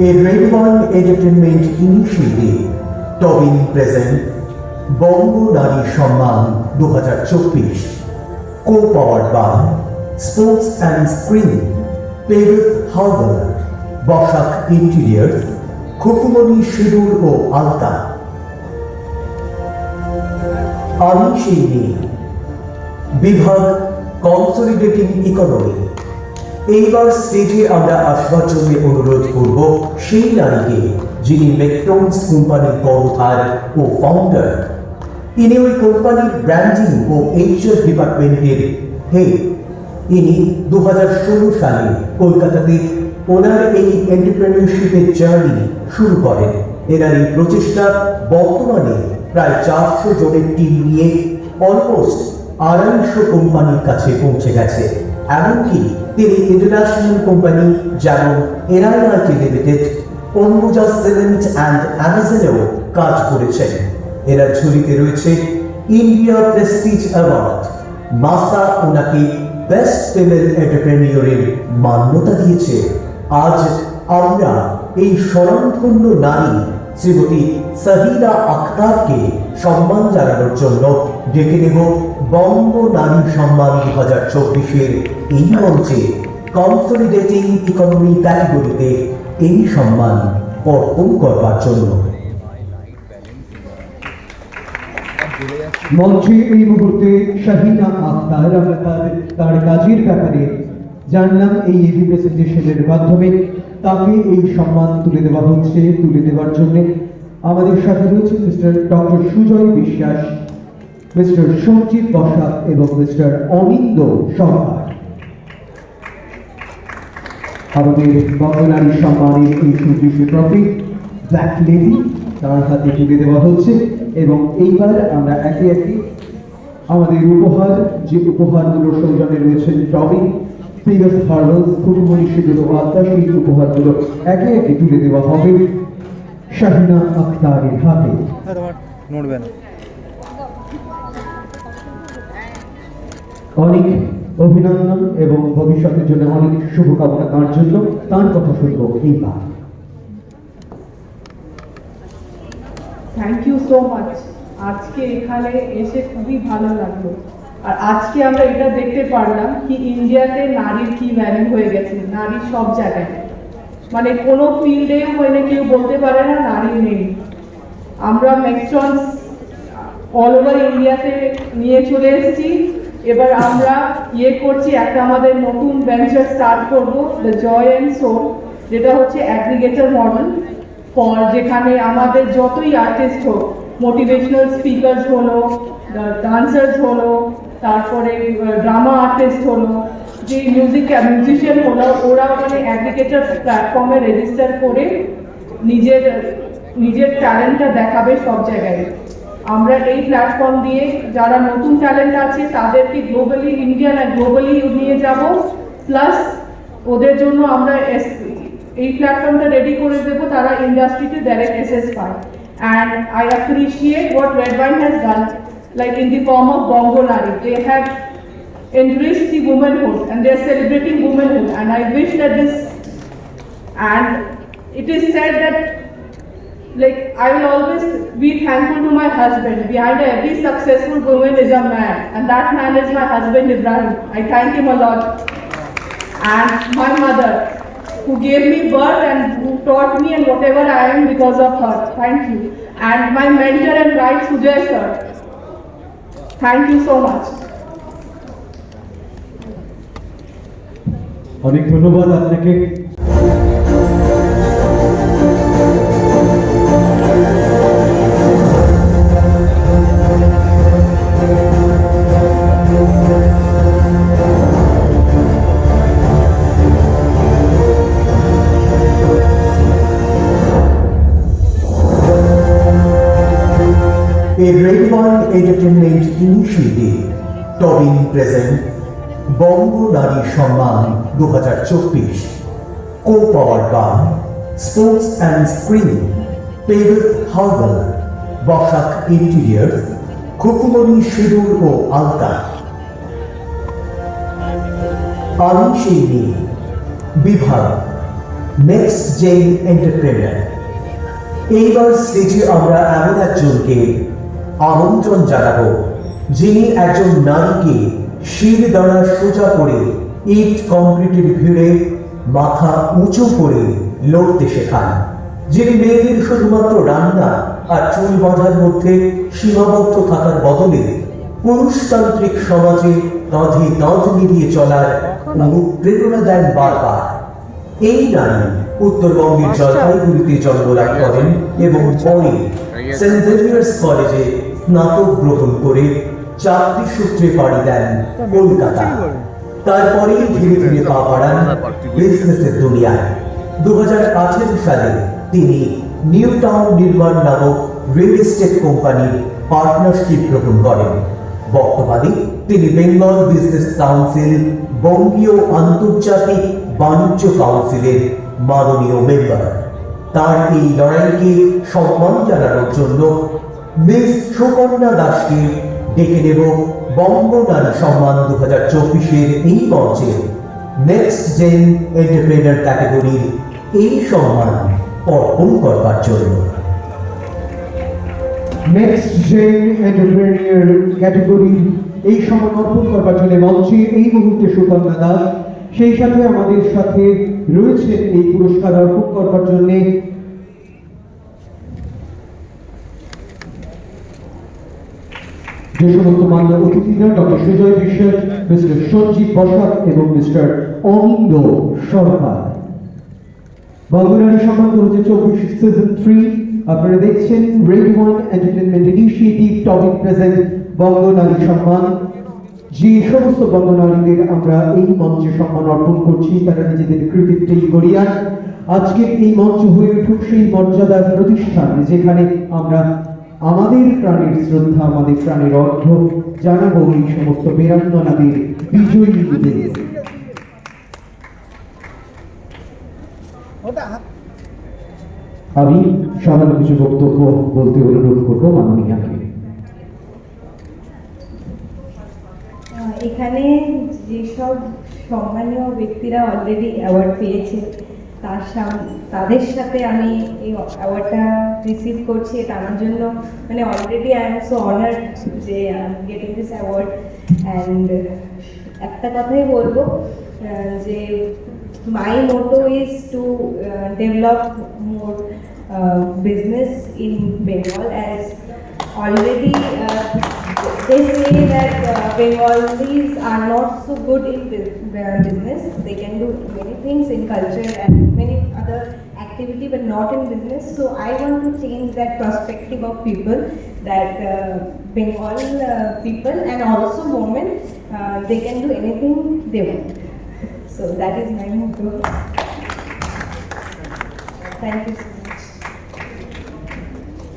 A One Entertainment Initiative Tobin present বঙ্গ নারী সম্মান দু হাজার চব্বিশ co powered by sports and screen পেরুথ herbal Basak interior, Khukumoni সিঁদুর ও আলতা। আমি সেই বিভাগ, কনসলিডেটিং ইকোনমি। এইবার স্টেজে আমরা আসবার জন্য অনুরোধ করব সেই নারীকে যিনি মেকটনস কোম্পানির কর্মধার ও ফাউন্ডার ইনি ওই কোম্পানির ব্র্যান্ডিং ও এইচআর ডিপার্টমেন্টের হেড ইনি দুহাজার ষোলো সালে কলকাতাতে ওনার এই এন্টারপ্রেনিয়রশিপের জার্নি শুরু করেন। এনার এই প্রচেষ্টা বর্তমানে প্রায় চারশো জনের টিম নিয়ে অলমোস্ট আড়াইশো কোম্পানির কাছে পৌঁছে গেছে। এমনকি তিনি ইন্টারন্যাশনাল কোম্পানি যেমন NIRT limited Ambuja cement and অ্যামাজনেও কাজ করেছেন। এনার ঝুলিতে রয়েছে ইন্ডিয়া প্রেস্টিজ অ্যাওয়ার্ড মাসা ওনাকে বেস্ট ফিমেল এন্টারপ্রেনিয়রের মান্যতা দিয়েছে। আজ আমরা এই স্বনামধন্য নারী শ্রীমতী সাহিদা আখতারকে সম্মান জানানোর জন্য ডেকে নেব বঙ্গ নারী সম্মান দু হাজার চব্বিশের এই মঞ্চে কনসলিডেটিং ইকোনমি ক্যাটাগরিতে এই সম্মান অর্পণ করবার জন্য। মঞ্চে এই মুহূর্তে শাহিনা আখতার আমরা তার তার কাজের ব্যাপারে জানলাম এই এভি প্রেজেন্টেশনের মাধ্যমে তাকে এই সম্মান তুলে দেওয়া হচ্ছে, তুলে দেওয়ার জন্য। আমাদের সাথে রয়েছে মিস্টার ডক্টর সুজয় বিশ্বাস। মিস্টার সঞ্জিত বসাক এবং মিস্টার অনিন্দ সরকার আমাদের বঙ্গনারী সম্মানের এই সুদৃশ্য ট্রফি ব্ল্যাক লেডি তার হাতে তুলে দেওয়া হচ্ছে এবং এইবার আমরা একে একে আমাদের উপহার, যে উপহারগুলো সৌজন্যে রয়েছেন টবি প্রিয়াস হার্বালস সিঁদুর আত্মা সেই উপহারগুলো একে একে তুলে দেওয়া হবে শাহিনা আখতারের হাতে। হ্যাঁ নড়বে না অনেক অভিনন্দন এবং ভবিষ্যতের জন্য অনেক শুভকামনা তার জন্য। তার কথা শুনব এইবার। থ্যাংক ইউ সো মাচ আজকে এখানে এসে খুবই ভালো লাগল। আর আজকে আমরা এটা দেখতে পারলাম কি ইন্ডিয়াতে নারীর কি ভ্যালু হয়ে গেছে, নারী সব জায়গায়। মানে কোনো ফিল্ডে মানে কেউ বলতে পারে না নারী নেই। আমরা মেকট্রনস অল ওভার ইন্ডিয়াতে নিয়ে চলে এসেছি। এবার আমরা ইয়ে করছি, একটা আমাদের নতুন ভেঞ্চার স্টার্ট করব দ্য জয় অ্যান্ড সোল যেটা হচ্ছে অ্যাগ্রিগেটর মডেল ফর যেখানে আমাদের যতই আর্টিস্ট হোক মোটিভেশনাল স্পিকার্স হলো ডান্সার্স হলো, তারপরে ড্রামা আর্টিস্ট হলো, যে মিউজিক মিউজিশিয়ান হলো, ওরা মানে অ্যাগ্রিগেটর প্ল্যাটফর্মে রেজিস্টার করে নিজের নিজের ট্যালেন্টটা দেখাবে সব জায়গায়। আমরা এই প্ল্যাটফর্ম দিয়ে যারা নতুন ট্যালেন্ট আছে, তাদেরকে গ্লোবালি ইন্ডিয়ান আর গ্লোবালি নিয়ে যাব। প্লাস ওদের জন্য আমরা এস- এই প্ল্যাটফর্মটা রেডি করে দেবো, তারা ইন্ডাস্ট্রিতে ডাইরেক্ট এসেস পায়। And I appreciate what red wine has done like in the form of Bongo Nari they have enriched the womanhood and they are celebrating womanhood. And I wish that this, and it is said that like I will always be thankful to my husband. Behind every successful woman is a man, and that man is my husband Ibrahim. I thank him a lot. And my mother, who gave me birth and who taught me and whatever I am because of her. Thank you. And my mentor and guide Sujay sir. Thank you so much. অনেক ধন্যবাদ আপনাকে Red One Entertainment Initiative Tobin present বঙ্গ নারী সম্মান দু হাজার চব্বিশ co powered by sports and screen পেরুথ herbal Basak interior, Khukumoni সিঁদুর ও আলতা আমি সেই বিভাগ, নেক্সট জেন এন্টারপ্রেনার। এইবার স্টেজে আমরা এমন একজনকে আমন্ত্রণ জানাব, যিনি একজন নারীকে শির দ্বারা সোজা করে ইট কংক্রিটের ভিড়ে মাথা উঁচু করে লড়তে শেখান, যিনি মেয়েদের শুধুমাত্র রান্না আর চুল বাঁধার মধ্যে সীমাবদ্ধ থাকার বদলে পুরুষতান্ত্রিক সমাজে কাঁধে কাঁধ মিলিয়ে চলার অনুপ্রেরণা দেন বারবার। এই নারী উত্তরবঙ্গের জলপাইগুড়িতে জন্মলাভ করেন এবং পরে সেন্ট কলেজে স্নাতক গ্রহণ করে চাকরি সূত্রে পাড়ি দেন কলকাতা। তারপরেই ধীরে ধীরে পা বাড়ান বিজনেসের দুনিয়ায়। দু সালে তিনি নিউ টাউন নির্মাণ নামক রিয়েল এস্টেট কোম্পানির পার্টনারশিপ গ্রহণ করেন। বর্তমানে তিনি বেঙ্গল বিজনেস কাউন্সিল বঙ্গীয় আন্তর্জাতিক বাণিজ্য কাউন্সিলের মাননীয় মেম্বার তার এই লড়াইকে সম্মান জানানোর জন্য মিস সুকন্যা দাসকে ডেকে নেব বঙ্গ সম্মান দু হাজার চব্বিশের এই মঞ্চে। নেক্সট জেন এন্টারপ্রেনার ক্যাটাগরির এই সম্মান অর্পণ করবার জন্য। নেক্সট জেন এন্টারপ্রেনিয়র ক্যাটাগরি এই সময় অর্পণ করবার জন্য মঞ্চে এই মুহূর্তে সুকন্যা দাস। সেই সাথে আমাদের সাথে রয়েছেন এই পুরস্কার অর্পণ করবার জন্য যে সমস্ত মান্য অতিথিরা ডক্টর সুজয় বিশ্বাস, মিস্টার সঞ্জীব বসাক এবং মিস্টার অনিন্দ সরকার। সম্মান হাজার চব্বিশ সিজন থ্রি আপনারা দেখছেন one entertainment initiative topic present Banga Samman. যে সমস্ত নারীদের আমরা এই মঞ্চে সম্মান অর্পণ করছি, তারা নিজেদের কৃতিত্বেই গড়িয়ান আজকের এই মঞ্চ হয়ে উঠুক সেই মর্যাদার প্রতিষ্ঠান যেখানে আমরা আমাদের প্রাণের শ্রদ্ধা, আমাদের প্রাণের অর্থ জানাব এই সমস্ত বীরাঙ্গনাদের বিজয়ীদের আমি সাধারণ কিছু বক্তব্য বলতে অনুরোধ করব মাননীয়াকে। এখানে যেসব সম্মানীয় ব্যক্তিরা অলরেডি অ্যাওয়ার্ড পেয়েছে, তার সাম- তাদের সাথে আমি এই অ্যাওয়ার্ডটা রিসিভ করছি এটা আমার জন্য। মানে already I am so honoured যে গেটিং দিস অ্যাওয়ার্ড অ্যান্ড একটা কথাই বলব যে my motto is to develop more business in Bengal as already uh, they say that uh, Bengalis are not so good in business. They can do many things in culture and many other activity, but not in business. So I want to change that perspective of people that uh, Bengal uh, people and also women uh, they can do anything they want. So that is my motto. Thank you.